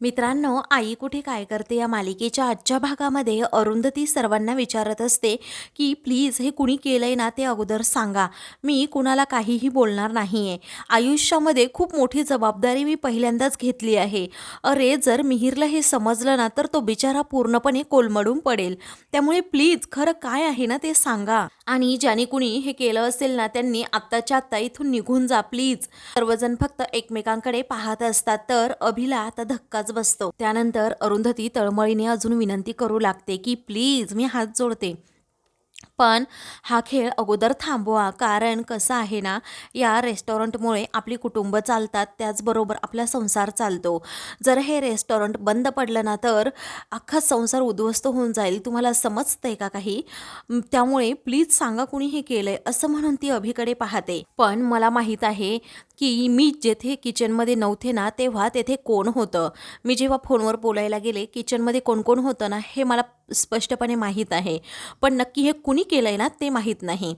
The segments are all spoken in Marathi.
मित्रांनो आई कुठे काय करते या मालिकेच्या आजच्या भागामध्ये? अरुंधती सर्वांना विचारत असते की प्लीज हे कुणी केलंय ना ते अगोदर सांगा. मी कुणाला काहीही बोलणार नाही आहे आयुष्यामध्ये खूप मोठी जबाबदारी मी पहिल्यांदाच घेतली आहे. अरे जर मिहिरला हे समजलं ना तर तो बिचारा पूर्णपणे कोलमडून पडेल. त्यामुळे प्लीज खरं काय आहे ना ते सांगा. आणि ज्याने कुणी हे केलं असेल ना त्यांनी आत्ताच्या आत्ता इथून निघून जा प्लीज. सर्वजण फक्त एकमेकांकडे पाहत असतात. तर अभिला आता अंदाज बसतो. त्यानंतर अरुंधती तळमळीने अजून विनंती करू लागते की प्लीज मी हात जोडते. पण हा खेळ अगोदर थांबवा. कारण कसं आहे ना या रेस्टॉरंटमुळे आपली कुटुंब चालतात त्याचबरोबर आपला संसार चालतो. जर हे रेस्टॉरंट बंद पडलं ना तर अख्खा संसार उद्ध्वस्त होऊन जाईल. तुम्हाला समजतंय का काही? त्यामुळे प्लीज सांगा कुणी हे केलंय असं म्हणून ती अभिकडे पाहते. पण मला माहीत आहे की मी जेथे किचनमध्ये नव्हते ना तेव्हा तेथे कोण होतं? मी जेव्हा फोनवर बोलायला गेले किचनमध्ये कोण कोण होतं ना हे मला स्पष्टपणे माहीत आहे. पण नक्की हे कुणी केलं आहे ना ते माहीत नाही.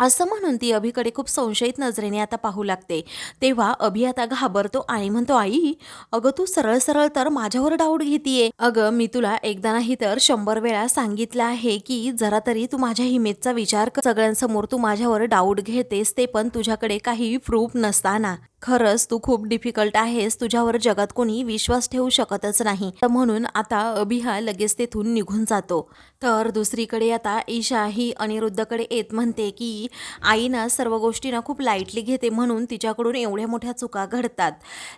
असं म्हणून ती अभिकडे खूप संशयित नजरेने आता पाहू लागते. तेव्हा अभि आता घाबरतो आणि म्हणतो आई अगं तू सरळ सरळ तर माझ्यावर डाऊट घेतीये. अगं मी तुला एकदा नाही तर शंभर वेळा सांगितलं आहे की जरा तरी तू माझ्या हिमेजचा विचार कर. सगळ्यांसमोर तू माझ्यावर डाऊट घेतेस ते पण तुझ्याकडे काही प्रूफ नसताना. खरंच तू खूप डिफिकल्ट आहेस. तुझ्यावर जगात कोणी विश्वास ठेवू शकतच नाही. तर म्हणून आता अभिहा लगेच तेथून निघून जातो. तर दुसरीकडे आता ईशा ही अनिरुद्धकडे येत म्हणते की आईना सर्व गोष्टींना खूप लाईटली घेते म्हणून तिच्याकडून एवढ्या मोठ्या चुका घडतात.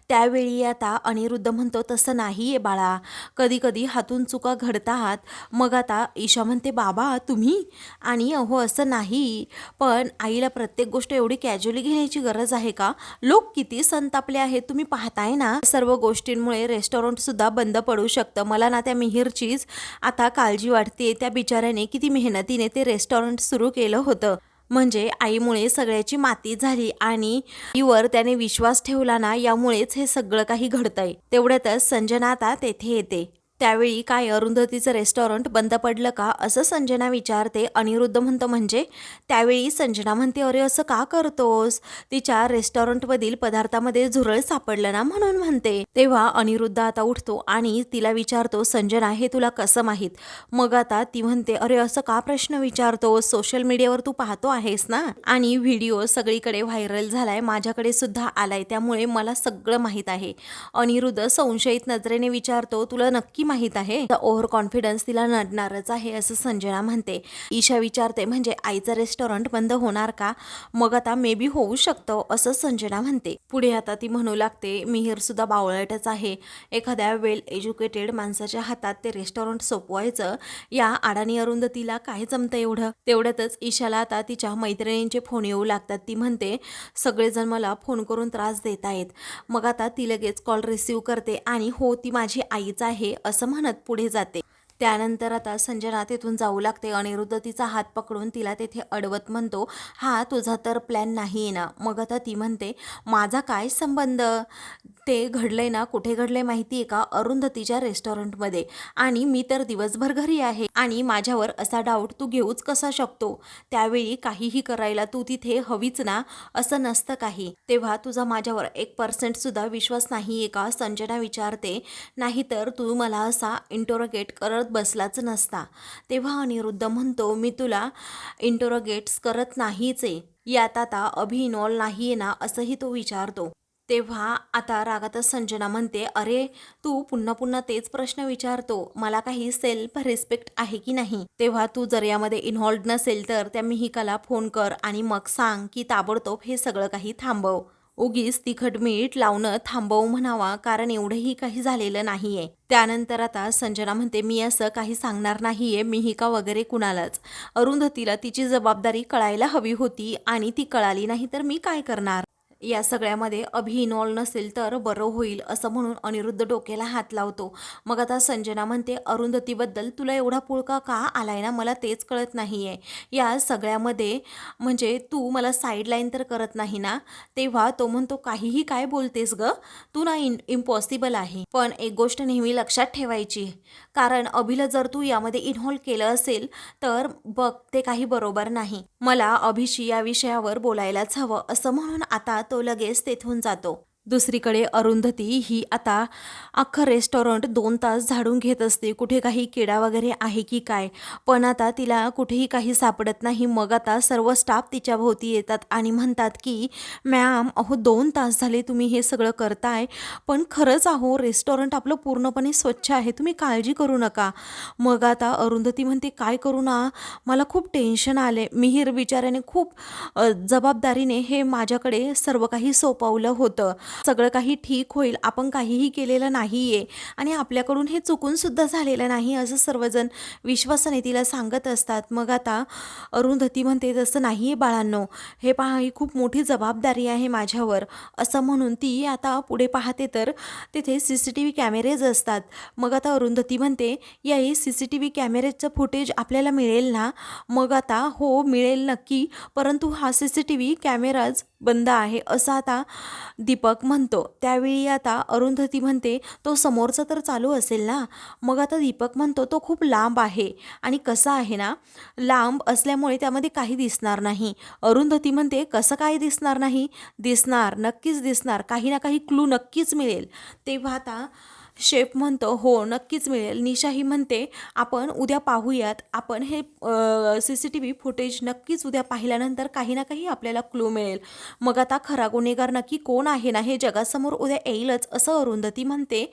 त्यावेळी आता अनिरुद्ध म्हणतो तसं नाही आहे बाळा. कधी कधी हातून चुका घडतात. मग आता ईशा म्हणते बाबा तुम्ही? आणि अहो असं नाही. पण आईला प्रत्येक गोष्ट एवढी कॅज्युअली घेण्याची गरज आहे का? लोक किती संतापले आहेत तुम्ही पाहताय ना? सर्व गोष्टींमुळे रेस्टॉरंट सुद्धा बंद पडू शकतं. मला ना त्या मिहीरचीच आता काळजी वाटते त्या बिचाऱ्याने किती मेहनतीने ते रेस्टॉरंट सुरू केलं होतं. म्हणजे आईमुळे सगळ्याची माती झाली आणि आईवर त्याने विश्वास ठेवला ना यामुळेच हे सगळं काही घडतंय. तेवढ्यातच संजना आता तेथे येते. त्यावेळी काय अरुंधतीचं रेस्टॉरंट बंद पडलं का असं संजना विचारते. अनिरुद्ध म्हणतो म्हणजे त्यावेळी संजना म्हणते अरे असं का करतोस? तिच्या रेस्टॉरंटमधील पदार्थामध्ये झुरळ सापडलं ना म्हणून म्हणते. तेव्हा अनिरुद्ध आता उठतो आणि तिला विचारतो संजना हे तुला कसं माहीत? मग आता ती म्हणते अरे असं का प्रश्न विचारतोस? सोशल मीडियावर तू पाहतो आहेस ना? आणि व्हिडिओ सगळीकडे व्हायरल झालाय. माझ्याकडे सुद्धा आलाय. त्यामुळे मला सगळं माहीत आहे. अनिरुद्ध संशयित नजरेने विचारतो तुला नक्की माहीत आहे. ओव्हर कॉन्फिडन्स तिला नडणारच आहे असं संजना म्हणते. ईशा विचारते म्हणजे आईचं रेस्टॉरंट बंद होणार का? मग आता मे बी होऊ शकतं असं संजना म्हणते. पुढे आता ती म्हणू लागते मिहीर सुद्धा बावळटच आहे. एखाद्या वेल एज्युकेटेड माणसाच्या हातात ते रेस्टॉरंट सोपवायचं. या अडाणी अरुंधतीला काय जमतं एवढं? तेवढ्यातच ईशाला आता तिच्या मैत्रिणींचे फोन येऊ लागतात. ती म्हणते सगळेजण मला फोन करून त्रास देत आहेत मग आता ती लगेच कॉल रिसीव करते आणि हो ती माझी आईच आहे असं असं म्हणत पुढे जाते. त्यानंतर आता संजना तेथून जाऊ लागते. अनिरुद्ध तिचा हात पकडून तिला तेथे अडवत म्हणतो हा तुझा तर प्लॅन नाही आहे ना. मग आता ती म्हणते माझा काय संबंध? ते घडलंय ना कुठे घडलंय माहिती आहे का? अरुंधतीच्या रेस्टॉरंटमध्ये आणि मी तर दिवसभर घरी आहे आणि माझ्यावर असा डाऊट तू घेऊच कसा शकतो? त्यावेळी काहीही करायला तू तिथे हवीच ना असं नसतं काही. तेव्हा तुझा माझ्यावर एक पर्सेंट सुद्धा विश्वास नाही आहे का? संजना विचारते नाहीतर तू मला असा इंटोरोगेट करत बसलाच नसता. तेव्हा अनिरुद्ध म्हणतो मी तुला इंटरोगेट्स करत नाहीच आहे. यात आता अभिनॉल नाही आहे ना असंही तो विचारतो. तेव्हा आता रागातच संजना म्हणते अरे तू पुन्हा पुन्हा तेच प्रश्न विचारतो. मला काही सेल्फ रिस्पेक्ट आहे की नाही? तेव्हा तू जर यामध्ये इन्व्हॉल्ड नसेल तर त्या मिहिकाला फोन कर आणि मग सांग की ताबडतोब हे सगळं काही थांबव. उगीच तिखट मीठ लावणं थांबवू म्हणावा कारण एवढंही काही झालेलं नाहीये. त्यानंतर आता संजना म्हणते मी असं काही सांगणार नाहीये मिहिका वगैरे कुणालाच. अरुंधतीला तिची जबाबदारी कळायला हवी होती आणि ती कळाली नाही तर मी काय करणार? या सगळ्यामध्ये अभि इन्वॉल्व नसेल तर बरं होईल असं म्हणून अनिरुद्ध डोक्याला हात लावतो. मग आता संजना म्हणते अरुंधतीबद्दल तुला एवढा पुळका का आलाय ना? मला तेच कळत नाही आहे या सगळ्यामध्ये म्हणजे तू मला साईडलाईन तर करत नाही ना? तेव्हा तो म्हणतो काहीही काय बोलतेस ग? तू ना इन इम्पॉसिबल आहे. पण एक गोष्ट नेहमी लक्षात ठेवायची. कारण अभिला जर तू यामध्ये इन्व्हॉल्व केलं असेल तर बघ ते काही बरोबर नाही. मला अभिशी या विषयावर बोलायलाच हवं असं म्हणून आता तो लगेच तेथून जातो. दुसरीकडे अरुंधती ही आता अख्खं रेस्टॉरंट दोन तास झाडून घेत असते. कुठे काही किडा वगैरे आहे की काय? पण आता तिला कुठेही काही सापडत नाही. मग आता सर्व स्टाफ तिच्या भोवती येतात आणि म्हणतात की मॅम अहो दोन तास झाले तुम्ही हे सगळं करताय. पण खरंच अहो रेस्टॉरंट आपलं पूर्णपणे स्वच्छ आहे. तुम्ही काळजी करू नका. मग आता अरुंधती म्हणते काय करू ना? मला खूप टेन्शन आले मिहीर विचाराने खूप जबाबदारीने हे माझ्याकडे सर्व काही सोपवलं होतं. सगळं काही ठीक होईल आपण काहीही केलेलं नाही आहे आणि आपल्याकडून हे चुकूनसुद्धा झालेलं नाही असं सर्वजण विश्वासाने तिला सांगत असतात. मग आता अरुंधती म्हणते तसं नाही आहे बाळांनो हे पहा ही खूप मोठी जबाबदारी आहे माझ्यावर. असं म्हणून ती आता पुढे पाहते तर तिथे C C T V cameras असतात. मग आता अरुंधती म्हणते याही सी सी टी व्ही कॅमेरेजचं फुटेज आपल्याला मिळेल ना? मग आता हो मिळेल नक्की परंतु हा C C T V cameras बंद आहे असं आता दीपक म्हणतो. त्यावेळी आता अरुंधती म्हणते तो समोरचा तर चालू असेल ना? मग आता दीपक म्हणतो तो खूप लांब आहे आणि कसा आहे ना? लांब असल्यामुळे त्यामध्ये काही दिसणार नाही. अरुंधती म्हणते कसं काय दिसणार नाही? दिसणार नक्कीच दिसणार. काही ना काही क्लू नक्कीच मिळेल. तेव्हा आता शेफ म्हणतो हो नक्कीच मिळेल. निशाही म्हणते आपण उद्या पाहूयात. आपण हे C C T V footage नक्कीच उद्या पाहिल्यानंतर काही ना काही आपल्याला क्लू मिळेल. मग आता खरा गुन्हेगार नक्की कोण आहे ना हे जगासमोर उद्या येईलच असं अरुंधती म्हणते.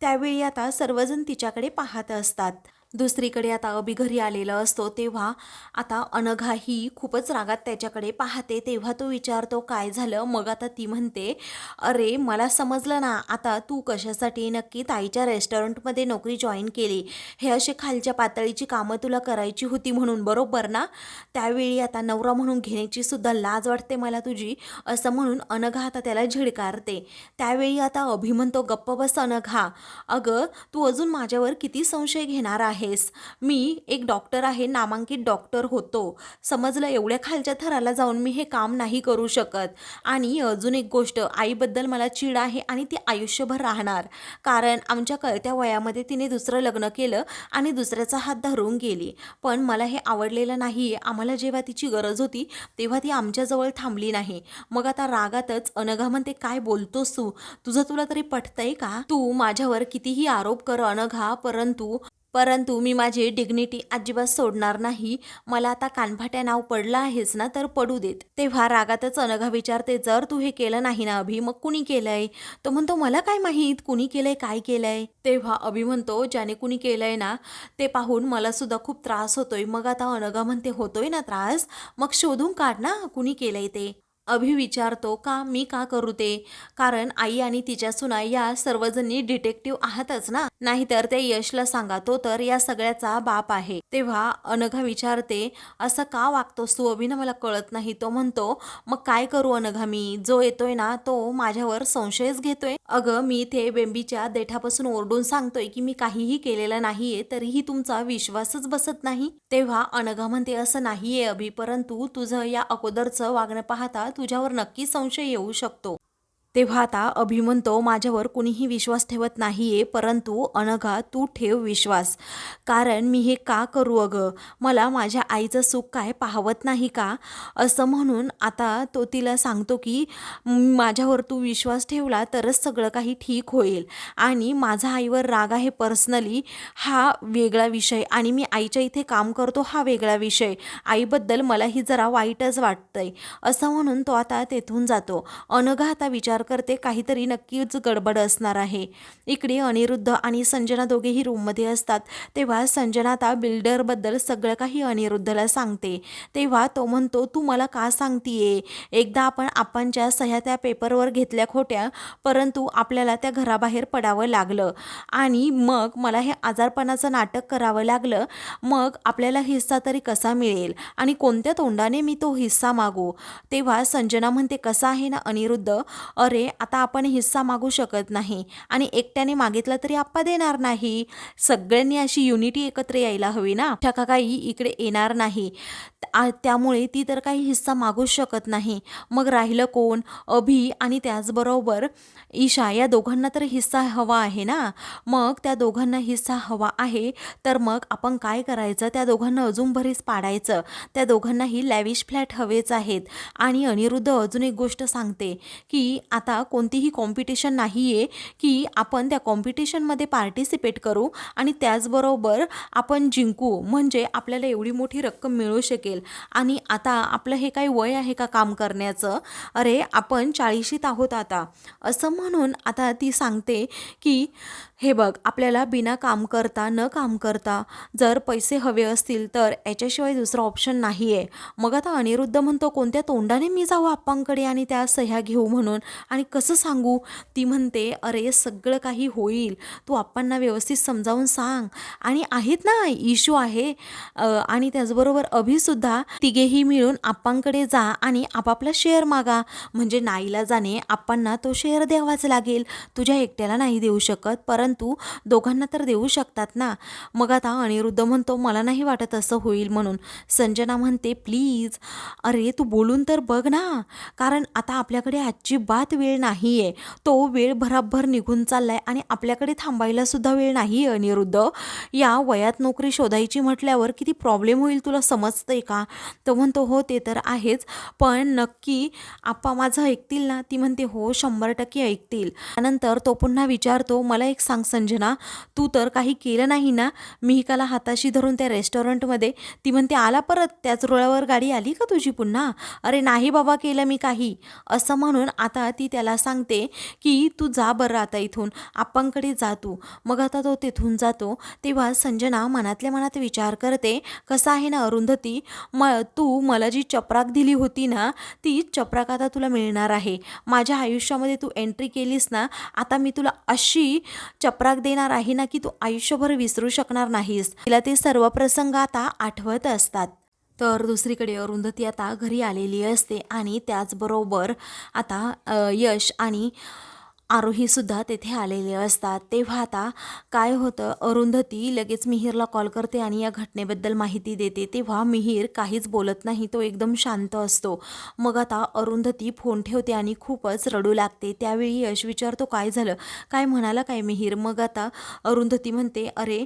त्यावेळी आता सर्वजण तिच्याकडे पाहत असतात. दुसरीकडे आता अभि घरी आलेला असतो तेव्हा आता अनघा ही खूपच रागात त्याच्याकडे पाहते. तेव्हा तो विचारतो काय झालं? मग आता ती म्हणते अरे मला समजलं ना आता तू कशासाठी नक्की ताईच्या रेस्टॉरंटमध्ये नोकरी जॉईन केली? हे असे खालच्या पातळीची कामं तुला करायची होती म्हणून बरोबर ना? त्यावेळी आता नवरा म्हणून घेण्याची सुद्धा लाज वाटते मला तुझी असं म्हणून अनघा आता त्याला झिडकारते. त्यावेळी आता अभि म्हणतो गप्प बस अनघा. अगं तू अजून माझ्यावर किती संशय घेणार आहे? आहेस. मी एक डॉक्टर आहे नामांकित डॉक्टर होतो. समजलं एवढ्या खालच्या थराला जाऊन मी हे काम नाही करू शकत. आणि अजून एक गोष्ट आईबद्दल मला चीड आहे आणि ती आयुष्यभर राहणार. कारण आमच्या कळत्या वयामध्ये तिने दुसरं लग्न केलं आणि दुसऱ्याचा हात धरून गेली. पण मला हे आवडलेलं नाही. आहे आम्हाला जेव्हा तिची गरज होती तेव्हा ती आमच्याजवळ थांबली नाही. मग आता रागातच अनघा म्हणते काय बोलतोस तू? तुझं तुला तरी पटतंय का? तू माझ्यावर कितीही आरोप कर अनघा परंतु परंतु मी माझी डिग्निटी अजिबात सोडणार नाही. मला आता कानफाट्या नाव पडलं आहेस ना तर पडू देत. तेव्हा रागातच अनघा विचारते जर तू हे केलं नाही ना अभि मग कुणी केलंय? तो म्हणतो मला काय माहीत कुणी केलंय काय केलंय? तेव्हा अभि म्हणतो ज्याने कुणी केलंय ना ते पाहून मला सुद्धा खूप त्रास होतोय. मग आता अनघा म्हणते होतोय ना त्रास? मग शोधून काढ ना कुणी केलंय ते? अभि विचारतो का मी का करू ते? कारण आई आणि तिच्या सुना या सर्वजणी डिटेक्टिव्ह आहातच ना? नाहीतर त्या यशला सांगा तो तर या सगळ्याचा बाप आहे. तेव्हा अनघा विचारते असं का वागतोस तू? अभिना मला कळत नाही. तो म्हणतो मग काय करू अनघा मी? जो येतोय ना तो माझ्यावर संशयच घेतोय. अगं मी ते बेंबीच्या देठापासून ओरडून सांगतोय की मी काहीही केलेलं नाहीये तरीही तुमचा विश्वासच बसत नाही? तेव्हा अनघा म्हणते असं नाहीये अभि परंतु तुझं या अगोदरचं वागणं पाहता तुझ्यावर नक्की संशय येऊ शकतो. तेव्हा आता अभि म्हणतो माझ्यावर कुणीही विश्वास ठेवत नाहीये परंतु अनघा तू ठेव विश्वास. कारण मी हे का करू अगं? मला माझ्या आईचं सुख काय पाहवत नाही का? असं म्हणून आता तो तिला सांगतो की माझ्यावर तू विश्वास ठेवला तरच सगळं काही ठीक होईल. आणि माझा आईवर राग आहे पर्सनली हा वेगळा विषय. आणि मी आईच्या इथे काम करतो हा वेगळा विषय. आईबद्दल मलाही जरा वाईटच वाटतंय. असं म्हणून तो आता तेथून जातो. अनघा आता विचार करते काहीतरी नक्कीच गडबड असणार आहे. इकडे अनिरुद्ध आणि संजना दोघेही रूममध्ये असतात. तेव्हा संजना आता बिल्डरबद्दल सगळं काही अनिरुद्धला सांगते. तेव्हा तो म्हणतो तू मला का सांगतीये? एकदा आपण आपणच्या सह्या त्या पेपरवर घेतल्या खोट्या परंतु आपल्याला त्या घराबाहेर पडावं लागलं. आणि मग मला हे आजारपणाचं नाटक करावं लागलं. मग आपल्याला हिस्सा तरी कसा मिळेल? आणि कोणत्या तोंडाने मी तो हिस्सा मागू? तेव्हा संजना म्हणते कसा आहे ना अनिरुद्ध? अरे आता आपण हिस्सा मागू शकत नाही आणि एकट्याने मागितला तरी आप्पा देणार नाही. सगळ्यांनी अशी युनिटी एकत्र यायला हवी ना. ठका काही इकडे येणार नाही. त्यामुळे ती तर काही हिस्सा मागूच शकत नाही. मग राहिलं कोण? अभि आणि त्याचबरोबर ईशा. या दोघांना तर हिस्सा हवा आहे ना. मग त्या दोघांना हिस्सा हवा आहे. तर मग आपण काय करायचं? त्या दोघांना अजून भरीस पाडायचं. त्या दोघांनाही लॅविश फ्लॅट हवेच आहेत. आणि अनिरुद्ध अजून एक गोष्ट सांगते की आता कोणतीही कॉम्पिटिशन नाही आहे की आपण त्या कॉम्पिटिशनमध्ये पार्टिसिपेट करू आणि त्याचबरोबर आपण जिंकू. म्हणजे आपल्याला एवढी मोठी रक्कम मिळू शकेल. आणि आता आपलं हे काही वय आहे का काम करण्याचं? अरे आपण चाळीशीत आहोत आता. असं म्हणून आता ती सांगते की हे बघ आपल्याला बिना काम करता न काम करता जर पैसे हवे असतील तर याच्याशिवाय दुसरा ऑप्शन नाही आहे मग आता अनिरुद्ध म्हणतो कोणत्या तोंडाने मी जाऊ आप्पांकडे आणि त्या सह्या घेऊ म्हणून? आणि कसं सांगू? ती म्हणते अरे सगळं काही होईल. तू आप्पांना व्यवस्थित समजावून सांग. आणि आहेत ना इशू आहे. आणि त्याचबरोबर अभिसुद्धा तिघेही मिळून आप्पांकडे जा आणि आपापला शेअर मागा. म्हणजे नाईला जाणे आप्पांना तो शेअर द्यावाच लागेल. तुझ्या एकट्याला नाही देऊ शकत परंतु दोघांना तर देऊ शकतात ना. मग आता अनिरुद्ध म्हणतो मला नाही वाटत असं होईल म्हणून. संजना म्हणते प्लीज. अरे तू बोलून तर बघ ना. कारण आता आपल्याकडे अजिबात वेळ नाही आहे तो वेळ भराभर निघून चाललाय आणि आपल्याकडे थांबायला सुद्धा वेळ नाही आहे अनिरुद्ध या वयात नोकरी शोधायची म्हटल्यावर किती प्रॉब्लेम होईल तुला समजतंय का? तो म्हणतो हो ते तर आहेच. पण नक्की आप्पा माझं ऐकतील ना? ती म्हणते हो शंभर टक्के ऐकतील. त्यानंतर तो पुन्हा विचारतो मला एक सांग संजना तू तर काही केलं नाही ना? मिहिकाला हाताशी धरून त्या रेस्टॉरंटमध्ये? ती म्हणते आला परत. त्याच रुळावर गाडी आली का तुझी पुन्हा? अरे नाही बाबा केलं मी काही. असं म्हणून आता ती त्याला सांगते की तू जा बरं आता इथून आप्पांकडे जा तू. मग आता तो तिथून जातो. तेव्हा संजना मनातल्या मनात विचार करते कसा आहे ना अरुंधती? म तू मला जी चपराक दिली होती ना ती चपराक आता तुला मिळणार आहे. माझ्या आयुष्यामध्ये तू एंट्री केलीस ना आता मी तुला अशी चपराक देणार आहे ना की तू आयुष्यभर विसरू शकणार नाहीस. तिला ते सर्व प्रसंग आता आठवत असतात. तर दुसरीकडे अरुंधती आता घरी आलेली असते आणि त्याचबरोबर आता यश आणि आरोहीसुद्धा तेथे आलेले असतात. तेव्हा आता काय होतं? अरुंधती लगेच मिहीरला कॉल करते आणि या घटनेबद्दल माहिती देते. तेव्हा मिहीर काहीच बोलत नाही तो एकदम शांत असतो. मग आता अरुंधती फोन ठेवते आणि खूपच रडू लागते. त्यावेळी यश विचारतो काय झालं? काय म्हणाला काय मिहीर? मग आता अरुंधती म्हणते अरे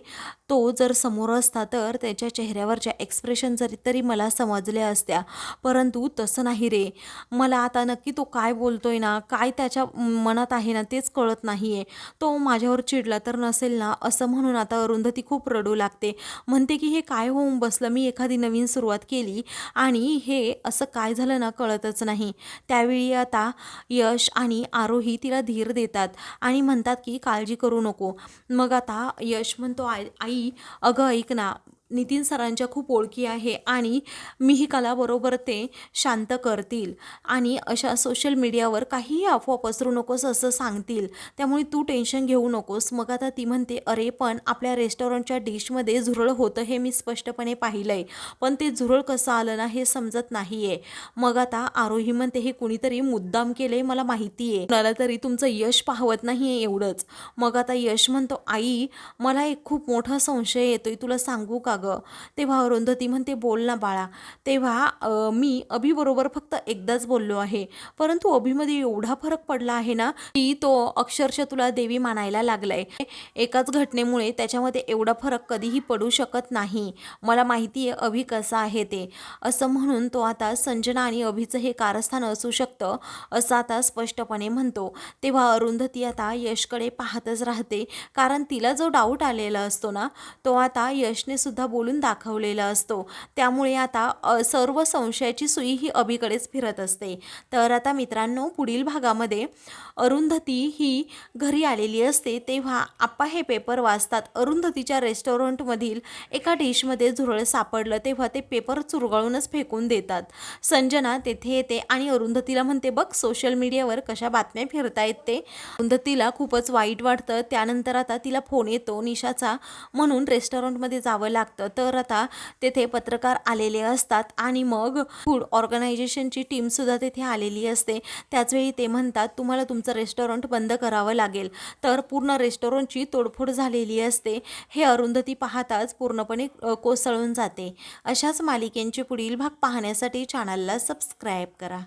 तो जर समोर असता तर त्याच्या चेहऱ्यावरच्या एक्सप्रेशन जरी तरी मला समजल्या असत्या. परंतु तसं नाही रे. मला आता नक्की तो काय बोलतोय ना काय त्याच्या मनात आहे ना तेच कळत नाही आहे तो माझ्यावर चिडला तर नसेल ना असं म्हणून आता अरुंधती खूप रडू लागते. म्हणते की हे काय होऊन बसलं? मी एखादी नवीन सुरुवात केली आणि हे असं काय झालं ना कळतच नाही. त्यावेळी आता यश आणि आरोही तिला धीर देतात आणि म्हणतात की काळजी करू नको. मग आता यश म्हणतो आई आई अगं ऐक ना नितीन सरांच्या खूप ओळखी आहे आणि मिहिकाला बरोबर ते शांत करतील. आणि अशा सोशल मीडियावर काहीही अफवा पसरू नकोस असं सांगतील. त्यामुळे तू टेन्शन घेऊ नकोस. मग आता ती म्हणते अरे पण आपल्या रेस्टॉरंटच्या डिशमध्ये झुरळ होतं हे मी स्पष्टपणे पाहिलं आहे पण ते झुरळ कसं आलं ना हे समजत नाही आहे मग आता आरोही म्हणते हे कुणीतरी मुद्दाम केले मला माहिती आहे मला तरी तुमचं यश पाहवत नाही आहे एवढंच. मग आता यश म्हणतो आई मला एक खूप मोठा संशय येतोय. तुला सांगू का गं तेव्हा अरुंधती म्हणते बोल ना बाळा. तेव्हा मी अभिबरोबर फक्त एकदाच बोललो आहे. परंतु अभिमध्ये एवढा फरक पडला आहे ना की तो अक्षरशः तुला देवी मानायला लागलाय. एकाच घटनेमुळे त्याच्यामध्ये एवढा फरक कधीही पडू शकत नाही. मला माहिती आहे अभि कसा आहे ते. असं म्हणून तो आता संजना आणि अभिचं हे कारस्थान असू शकतं असं आता स्पष्टपणे म्हणतो. तेव्हा अरुंधती आता यशकडे पाहतच राहते. कारण तिला जो डाऊट आलेला असतो ना तो आता यशने सुद्धा बोलून दाखवलेला असतो. त्यामुळे आता सर्व संशयाची सुई ही अभिकडेच फिरत असते. तर आता मित्रांनो पुढील भागामध्ये अरुंधती ही घरी आलेली असते. तेव्हा आप्पा हे पेपर वाचतात. अरुंधतीच्या रेस्टॉरंटमधील एका डिशमध्ये झुरळ सापडलं. तेव्हा ते पेपर चुरगळूनच फेकून देतात. संजना तेथे येते आणि अरुंधतीला म्हणते बघ सोशल मीडियावर कशा बातम्या फिरतायत ते. अरुंधतीला खूपच वाईट वाटतं. त्यानंतर आता तिला फोन येतो निशाचा. म्हणून रेस्टॉरंटमध्ये जावं लागतं. तर आता तेथे पत्रकार आलेले असतात आणि मग फूड ऑर्गनायझेशनची टीमसुद्धा तेथे आलेली असते. त्याचवेळी ते म्हणतात तुम्हाला तुमचं रेस्टॉरंट बंद करावं लागेल. तर पूर्ण रेस्टॉरंटची तोडफोड झालेली असते. हे अरुंधती पाहताच पूर्णपणे कोसळून जाते. अशाच मालिकेंचे पुढील भाग पाहण्यासाठी चॅनलला सबस्क्राईब करा.